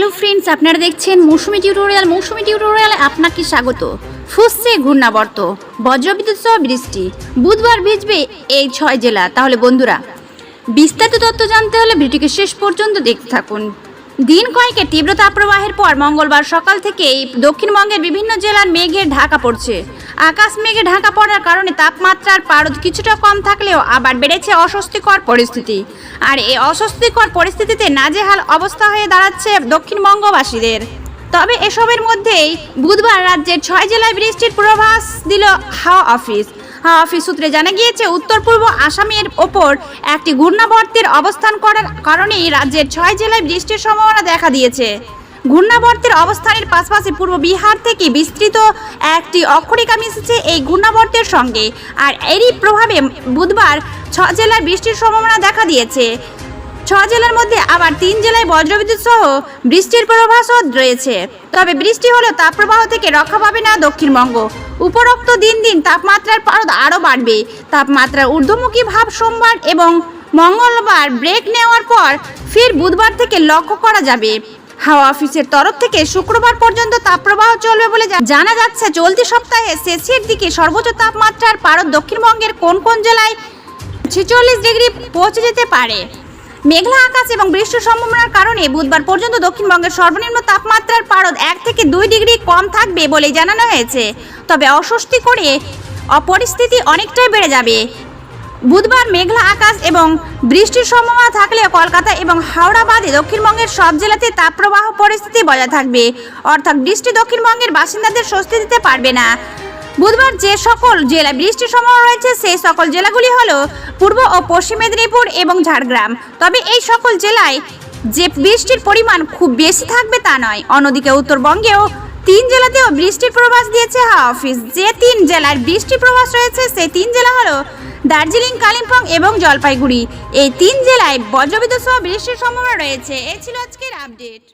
Hello friends, আপনারা দেখছেন মৌসুমি tutorial. মৌসুমি টিউটোরিয়ালে আপনাকে স্বাগত। ফুসছে ঘূর্ণাবর্ত, বজ্রবিদ্যুৎ সহ বৃষ্টি। বুধবার ভিজবে এই ছয় জেলা। তাহলে বন্ধুরা, বিস্তারিত তথ্য জানতে হলে ভিডিওকে শেষ পর্যন্ত দেখতে থাকুন। দিন কয়েকের তীব্র তাপপ্রবাহের পর মঙ্গলবার সকাল থেকেই দক্ষিণবঙ্গের বিভিন্ন জেলার মেঘের ঢাকা পড়ছে। আকাশ মেঘে ঢাকা পড়ার কারণে তাপমাত্রার পারদ কিছুটা কম থাকলেও আবার বেড়েছে অস্বস্তিকর পরিস্থিতি। আর এই অস্বস্তিকর পরিস্থিতিতে নাজেহাল অবস্থা হয়ে দাঁড়াচ্ছে দক্ষিণবঙ্গবাসীদের। তবে এসবের মধ্যেই বুধবার রাজ্যের ছয় জেলায় বৃষ্টির পূর্বাভাস দিল হাওয়া অফিস। অফিস সূত্রে জানা গিয়েছে উত্তর পূর্ব আসামের ওপর একটি ঘূর্ণাবর্তের অবস্থান করার কারণেই রাজ্যের ছয় জেলায় বৃষ্টির সম্ভাবনা দেখা দিয়েছে। ঘূর্ণাবর্তের অবস্থানের পাশাপাশি পূর্ব বিহার থেকে বিস্তৃত একটি অক্ষরিকা মিশেছে এই ঘূর্ণাবর্তের সঙ্গে। আর এরই প্রভাবে বুধবার ছ জেলায় বৃষ্টির সম্ভাবনা দেখা দিয়েছে। ছ জেলার মধ্যে আবার তিন জেলায় বজ্রবিদ্যুৎ সহ বৃষ্টির পূর্বাভাসও রয়েছে। তবে বৃষ্টি হলেও তাপপ্রবাহ থেকে রক্ষা পাবে না দক্ষিণবঙ্গ। উপরোক্ত দিন দিন তাপমাত্রার পারদ আরও বাড়বে। তাপমাত্রার ঊর্ধ্বমুখী ভাব সোমবার এবং মঙ্গলবার ব্রেক নেওয়ার পর ফের বুধবার থেকে লক্ষ্য করা যাবে। হাওয়া অফিসের তরফ থেকে শুক্রবার পর্যন্ত তাপপ্রবাহ চলবে বলে জানা যাচ্ছে। চলতি সপ্তাহে শেষের দিকে সর্বোচ্চ তাপমাত্রার পারদ দক্ষিণবঙ্গের কোন কোন জেলায় ছেচল্লিশ ডিগ্রি পৌঁছে যেতে পারে। মেঘলা আকাশ এবং বৃষ্টির সম্ভাবনার কারণে বুধবার পর্যন্ত দক্ষিণবঙ্গের সর্বনিম্ন তাপমাত্রার পারদ এক থেকে দুই ডিগ্রি কম থাকবে বলে জানানো হয়েছে। তবে অস্বস্তি করে অপরিস্থিতি অনেকটাই বেড়ে যাবে। বুধবার মেঘলা আকাশ এবং বৃষ্টির সম্ভাবনা থাকলেও কলকাতা এবং হাওড়া বাদে দক্ষিণবঙ্গের সব জেলাতে তাপপ্রবাহ পরিস্থিতি বজায় থাকবে। অর্থাৎ বৃষ্টি দক্ষিণবঙ্গের বাসিন্দাদের স্বস্তি দিতে পারবে না। বুধবার যে সকল জেলায় বৃষ্টির সম্ভাবনা রয়েছে, সেই সকল জেলাগুলি হলো পূর্ব ও পশ্চিম মেদিনীপুর এবং ঝাড়গ্রাম। তবে এই সকল জেলায় যে বৃষ্টির পরিমাণ খুব বেশি থাকবে তা নয়। অন্যদিকে উত্তরবঙ্গেও তিন জেলাতেও বৃষ্টির প্রবাস দিয়েছে হাওয়া অফিস। যে তিন জেলার বৃষ্টি প্রবাস রয়েছে, সেই তিন জেলা হলো দার্জিলিং, কালিম্পং এবং জলপাইগুড়ি। এই তিন জেলায় বজ্রবিদ্যুৎ সহ বৃষ্টির সম্ভাবনা রয়েছে। এ ছিল আজকের আপডেট।